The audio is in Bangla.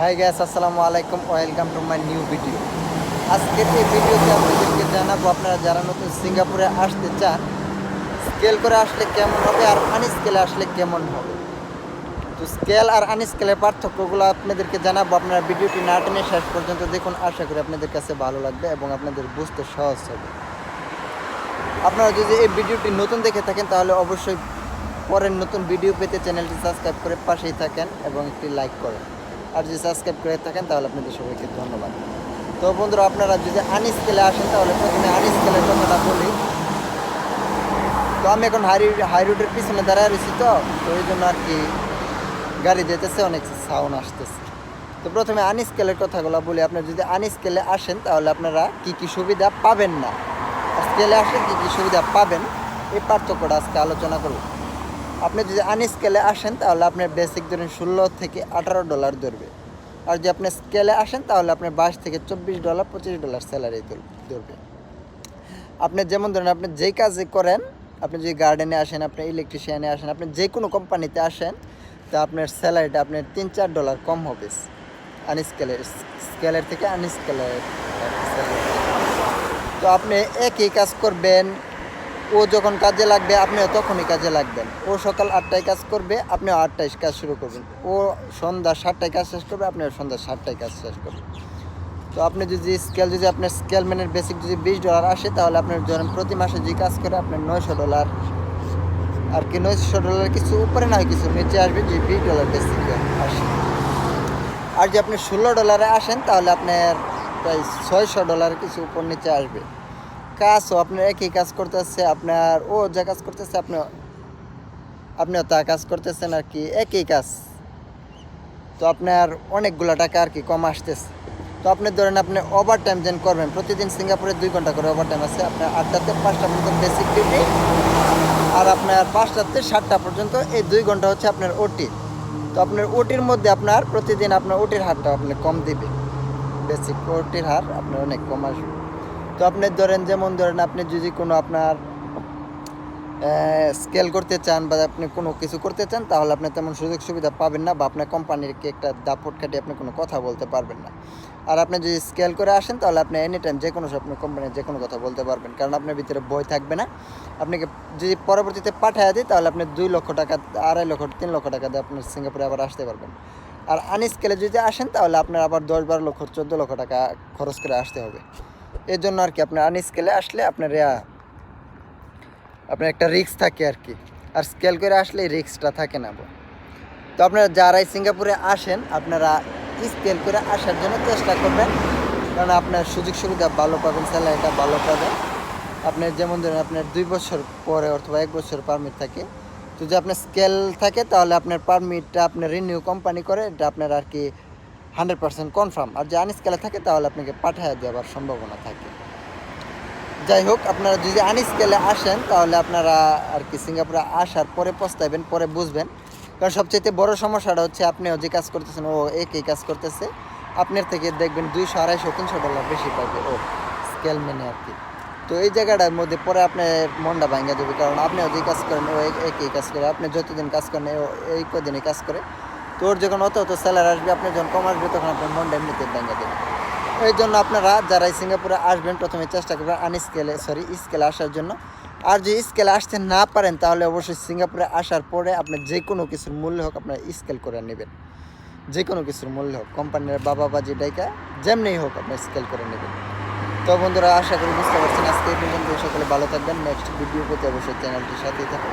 হাই গ্যাস আসসালামু আলাইকুম welcome to my new video আজকের এই ভিডিওতে আপনাদেরকে জানাব, আপনারা যারা নতুন সিঙ্গাপুরে আসতে চান স্কেল করে আসলে কেমন হবে আর আনস্কেলে আসলে কেমন হবে? তো স্কেল আর আনস্কেলের পার্থক্যগুলো আপনাদেরকে জানাব, আপনারা ভিডিওটি না টেনে শেষ পর্যন্ত দেখুন, আশা করি আপনাদের কাছে ভালো লাগবে এবং আপনাদের বুঝতে সহজ হবে। আপনারা যদি এই ভিডিওটি নতুন দেখে থাকেন, তাহলে অবশ্যই পরের নতুন ভিডিও পেতে চ্যানেলটি সাবস্ক্রাইব করে পাশেই থাকেন এবং একটি লাইক করেন। আর যদি সাবস্ক্রাইব করে থাকেন, তাহলে আপনাদের সবাইকে ধন্যবাদ। তো বন্ধুরা, আপনারা যদি আনস্কেলে আসেন, তাহলে প্রথমে আনস্কেলের কথাটা বলি। তো আমি এখন হাই হাই রোডের পিছনে দাঁড়ায় রয়েছি তো তো ওই জন্য আর কি গাড়ি যেতেছে অনেক সাউন্ড আসতেছে। তো প্রথমে আনস্কেলের কথাগুলো বলি। আপনারা যদি আনস্কেলে আসেন, তাহলে আপনারা কি কি সুবিধা পাবেন না? স্কেলে আসলে কী কী সুবিধা পাবেন? এই পার্থক্যটা আজকে আলোচনা করব। আপনি যদি আনস্কেলে আসেন, তাহলে আপনার বেসিক ধরেন ষোলো থেকে আঠারো ডলার ধরবে। আর যদি আপনি স্কেলে আসেন, তাহলে আপনার বাইশ থেকে চব্বিশ ডলার পঁচিশ ডলার স্যালারি ধরবে। আপনি যেমন ধরেন, আপনি যেই কাজে করেন, আপনি যদি গার্ডেনে আসেন, আপনি ইলেকট্রিশিয়ানে আসেন, আপনি যে কোনো কোম্পানিতে আসেন, তা আপনার স্যালারিটা আপনার তিন চার ডলার কম হবে। আনস্কেলের স্কেলের থেকে আনস্কেলের তো আপনি একই কাজ করবেন ও যখন কাজে লাগবে, আপনিও তখনই কাজে লাগবেন। ও সকাল আটটায় কাজ করবে, আপনিও আটটায় কাজ শুরু করবেন। ও সন্ধ্যা সাতটায় কাজ শেষ করবে, আপনিও সন্ধ্যা সাতটায় কাজ শেষ করবেন। তো আপনি যদি স্কেল যদি আপনার স্কেল ম্যানের বেসিক যদি বিশ ডলার আসে, তাহলে আপনার ধরেন প্রতি মাসে যে কাজ করে, আপনার নয়শো ডলার আর কি নয়শো ডলার কিছু উপরে না হয় কিছু নিচে আসবে যে বিশ ডলার বেসিক আসে। আর যদি আপনি ষোলো ডলারে আসেন, তাহলে আপনার প্রায় ছয়শো ডলার কিছু উপর নিচে আসবে। কাজও আপনার একই কাজ করতেছে, আপনার ও যা কাজ করতেছে আপনি আপনিও তা কাজ করতেছেন আর কি, একই কাজ। তো আপনার অনেকগুলো টাকা আর কি কম আসতেছে। তো আপনি ধরেন আপনি ওভার টাইম যেন করবেন, প্রতিদিন সিঙ্গাপুরে দুই ঘণ্টা করে ওভার টাইম আছে, আপনার আটটাতে পাঁচটা পর্যন্ত বেসিক ডিউটি আর আপনার পাঁচটাতে সাতটা পর্যন্ত এই দুই ঘণ্টা হচ্ছে আপনার ওটি তো আপনার ওটির মধ্যে আপনার প্রতিদিন আপনার ওটির হারটা আপনি কম দিবে বেসিক ওটির হার আপনার অনেক কম আসবে। তো আপনি ধরেন, যেমন ধরেন আপনি যদি কোনো আপনার স্কেল করতে চান বা আপনি কোনো কিছু করতে চান, তাহলে আপনি তেমন সুযোগ সুবিধা পাবেন না বা আপনার কোম্পানিরকে একটা দাপট খাটিয়ে আপনি কোনো কথা বলতে পারবেন না। আর আপনি যদি স্কেল করে আসেন, তাহলে আপনি এনি টাইম যে কোনো আপনার কোম্পানির যে কোনো কথা বলতে পারবেন, কারণ আপনার ভিতরে বই থাকবে না। আপনাকে যদি পরবর্তীতে পাঠায় দিই তাহলে আপনি দুই লক্ষ টাকা, আড়াই লক্ষ, তিন লক্ষ টাকা দিয়ে আপনার সিঙ্গাপুরে আবার আসতে পারবেন। আর আনস্কেলে যদি আসেন, তাহলে আপনার আবার দশ বারো লক্ষ, চোদ্দ লক্ষ টাকা খরচ করে আসতে হবে। এর জন্য আর কি আপনার আনস্কেলে আসলে আপনার আপনার একটা রিস্ক থাকে আর কি। আর স্কেল করে আসলে রিস্কটা থাকে না তো আপনারা যারাই সিঙ্গাপুরে আসেন, আপনারা স্কেল করে আসার জন্য চেষ্টা করবেন। কারণ আপনার সুযোগ সুবিধা ভালো পাবেন স্যালারিটা ভালো পাবেন। আপনার যেমন ধরেন আপনার দুই বছর পরে অথবা এক বছর পারমিট থাকে। তো যদি আপনার স্কেল থাকে, তাহলে আপনার পারমিটটা আপনার রিনিউ কোম্পানি করে, এটা আপনার আর কি হান্ড্রেড পার্সেন্ট কনফার্ম। আর যদি আনস্কেলে থাকে, তাহলে আপনাকে পাঠিয়ে দেওয়ার সম্ভাবনা থাকে। যাই হোক, আপনারা যদি আনস্কেলে আসেন, তাহলে আপনারা আর কি সিঙ্গাপুরে আসার পরে পস্তাবেন পরে বুঝবেন। কারণ সবচেয়ে বড় সমস্যাটা হচ্ছে, আপনিও যে কাজ করতেছেন, ও একই কাজ করতেছে। আপনার থেকে দেখবেন দুইশো, আড়াইশো, তিনশো ডলার বেশি পাবে ও স্কেল মেনে আর কি। তো এই জায়গাটার মধ্যে পরে আপনার মনটা ভাঙা যাবে, কারণ আপনিও যে কাজ করেন, ও এক- একই কাজ করে। আপনি যতদিন কাজ করেন, ও এই কদিনই কাজ করে। তো ওর যখন অত অত স্যালারি আসবে, আপনি যখন কম আসবে, তখন আপনার মনটা এমনিতে ভেঙে দেবে। এই জন্য আপনারা যারা সিঙ্গাপুরে আসবেন, প্রথমে চেষ্টা করবেন আনস্কেলে সরি স্কেলে আসার জন্য। আর যদি স্কেলে আসতে না পারেন, তাহলে অবশ্যই সিঙ্গাপুরে আসার পরে আপনি যে কোনো কিছুর মূল্য হোক আপনার স্কেল করে নেবেন। যে কোনো কিছুর মূল্য হোক কোম্পানির বাবা বা যেটাইকা যেমনি হোক আপনার স্কেল করে নেবেন। তো বন্ধুরা, আশা করি বুঝতে পারছেন আজকে এই পর্যন্ত সকলে ভালো থাকবেন। নেক্সট ভিডিও পেতে অবশ্যই চ্যানেলটির সাথেই থাকুন।